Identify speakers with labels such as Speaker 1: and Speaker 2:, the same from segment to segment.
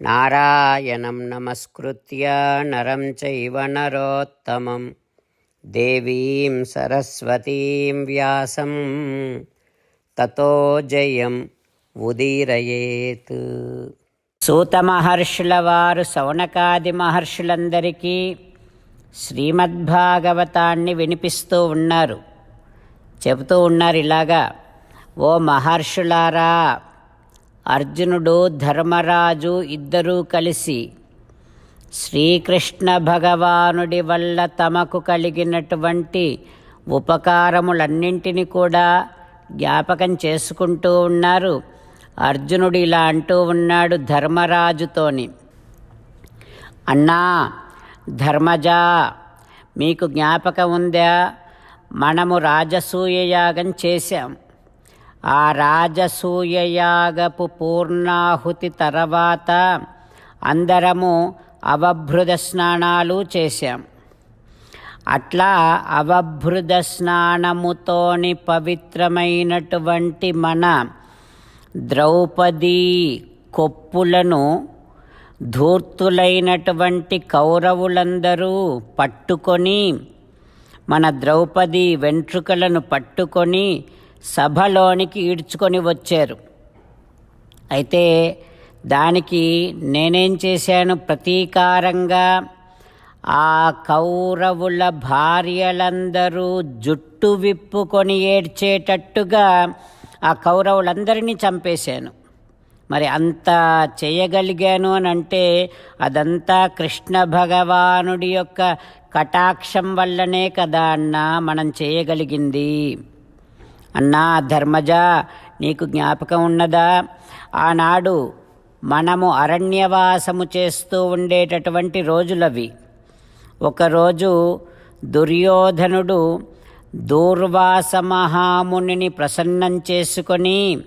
Speaker 1: నారాయణం నమస్కృత్య నరం చైవ నరోత్తమం దేవీం సరస్వతీం వ్యాసం తతో జయం ఉదీరయేత్ సూత మహర్షుల వారు సౌనకాది మహర్షులందరికీ శ్రీమద్భాగవతాన్ని వినిపిస్తూ ఉన్నారు చెబుతూ ఉన్నారు ఇలాగా ఓ మహర్షులారా అర్జునుడు ధర్మరాజు ఇద్దరూ కలిసి శ్రీకృష్ణ భగవానుడి వల్ల తమకు కలిగినటువంటి ఉపకారములన్నింటినీ కూడా జ్ఞాపకం చేసుకుంటూ ఉన్నారు. అర్జునుడు ఇలా అంటూ ఉన్నాడు ధర్మరాజుతోని. అన్నా ధర్మజా మీకు జ్ఞాపకం ఉందా? మనము రాజసూయ యాగం చేశాం. ఆ రాజసూయయాగపు పూర్ణాహుతి తర్వాత అందరము అవభృద స్నానాలు చేశాం. అట్లా అవభృద స్నానముతోని పవిత్రమైనటువంటి మన ద్రౌపదీ కొప్పులను ధూర్తులైనటువంటి కౌరవులందరూ పట్టుకొని మన ద్రౌపది వెంట్రుకలను పట్టుకొని సభలోనికి ఈడ్చుకొని వచ్చారు. అయితే దానికి నేనేం చేశాను? ప్రతీకారంగా ఆ కౌరవుల భార్యలందరూ జుట్టు విప్పుకొని ఏడ్చేటట్టుగా ఆ కౌరవులందరినీ చంపేశాను. మరి అంత చేయగలిగాను అని అంటే అదంతా కృష్ణ భగవానుడి యొక్క కటాక్షం వల్లనే కదా అన్నా మనం చేయగలిగింది. అన్నా ధర్మజ నీకు జ్ఞాపకం ఉన్నదా? ఆనాడు మనము అరణ్యవాసము చేస్తూ ఉండేటటువంటి రోజులవి. ఒకరోజు దుర్యోధనుడు దూర్వాస మహామునిని ప్రసన్నం చేసుకొని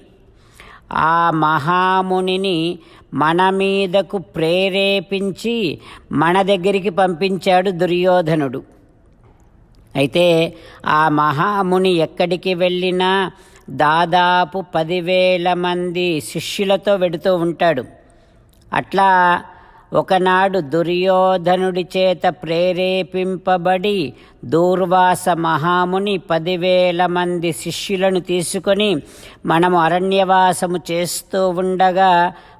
Speaker 1: ఆ మహామునిని మన మీదకు ప్రేరేపించి మన దగ్గరికి పంపించాడు దుర్యోధనుడు. అయితే ఆ మహాముని ఎక్కడికి వెళ్ళినా దాదాపు పదివేల మంది శిష్యులతో వెడుతూ ఉంటాడు. అట్లా ఒకనాడు దుర్యోధనుడి చేత ప్రేరేపింపబడి దూర్వాస మహాముని పదివేల మంది శిష్యులను తీసుకొని మనము అరణ్యవాసము చేస్తూ ఉండగా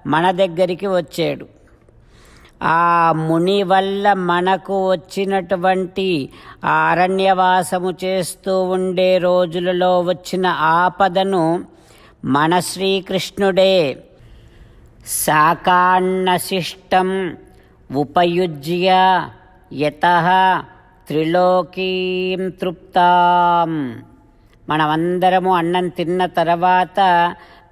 Speaker 1: మన దగ్గరికి వచ్చాడు. ఆ ముని వల్ల మనకు వచ్చినటువంటి ఆ అరణ్యవాసము చేస్తూ ఉండే రోజులలో వచ్చిన ఆపదను మన శ్రీకృష్ణుడే శాకాన్నశిష్టం ఉపయుజ్య యత త్రిలోకీం తృప్తాం. మనమందరము అన్నం తిన్న తర్వాత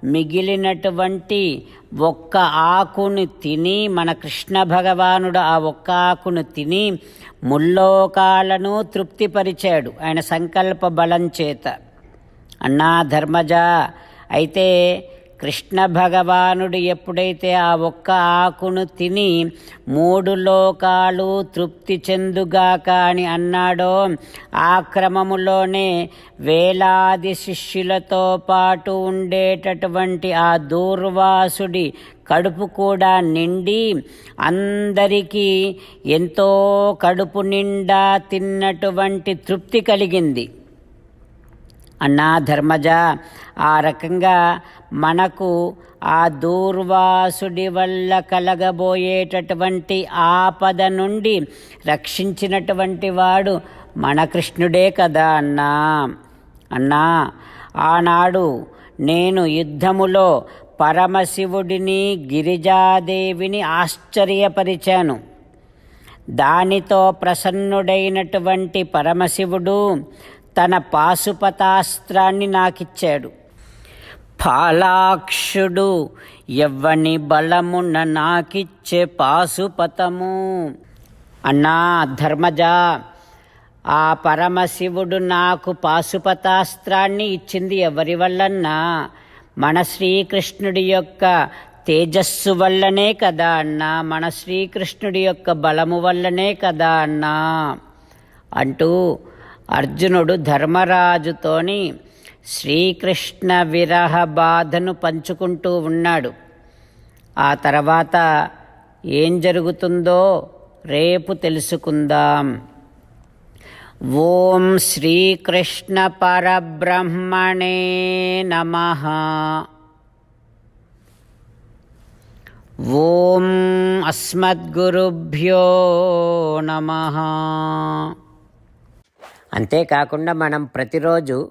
Speaker 1: మిగిలినటువంటి ఒక్క ఆకును తిని మన కృష్ణ భగవానుడు ఆ ఒక్క ఆకును తిని ముల్లోకాలను తృప్తిపరిచాడు ఆయన సంకల్ప బలం చేత. అన్నా ధర్మజ అయితే కృష్ణ భగవానుడు ఎప్పుడైతే ఆ ఒక్క ఆకును తిని మూడు లోకాలు తృప్తి చెందుగాక అని అన్నాడో ఆ క్రమములోనే వేలాది శిష్యులతో పాటు ఉండేటటువంటి ఆ దూర్వాసుడి కడుపు కూడా నిండి అందరికీ ఎంతో కడుపు నిండా తిన్నటువంటి తృప్తి కలిగింది. అన్నా ధర్మజ ఆ రకంగా మనకు ఆ దూర్వాసుడి వల్ల కలగబోయేటటువంటి ఆపద నుండి రక్షించినటువంటి వాడు మన కృష్ణుడే కదా అన్నా. అన్నా ఆనాడు నేను యుద్ధములో పరమశివుడిని గిరిజాదేవిని ఆశ్చర్యపరిచాను. దానితో ప్రసన్నుడైనటువంటి పరమశివుడు తన పాశుపతాస్త్రాన్ని నాకిచ్చాడు. ఫాలాక్షుడు ఎవ్వని బలమున నాకిచ్చే పాశుపతము. అన్నా ధర్మజ ఆ పరమశివుడు నాకు పాశుపతాస్త్రాన్ని ఇచ్చింది ఎవరి వల్లన్నా? మన శ్రీకృష్ణుడి యొక్క తేజస్సు వల్లనే కదా అన్నా? మన శ్రీకృష్ణుడి యొక్క బలము వల్లనే కదా అన్నా? అంటూ అర్జునుడు ధర్మరాజుతోని శ్రీకృష్ణ విరహ బాధను పంచుకుంటూ ఉన్నాడు. ఆ తర్వాత ఏం జరుగుతుందో రేపు తెలుసుకుందాం. ఓం శ్రీకృష్ణ పరబ్రహ్మణే నమ. ఓం అస్మద్గురుభ్యో నమ. అంతేకాకుండా మనం ప్రతిరోజు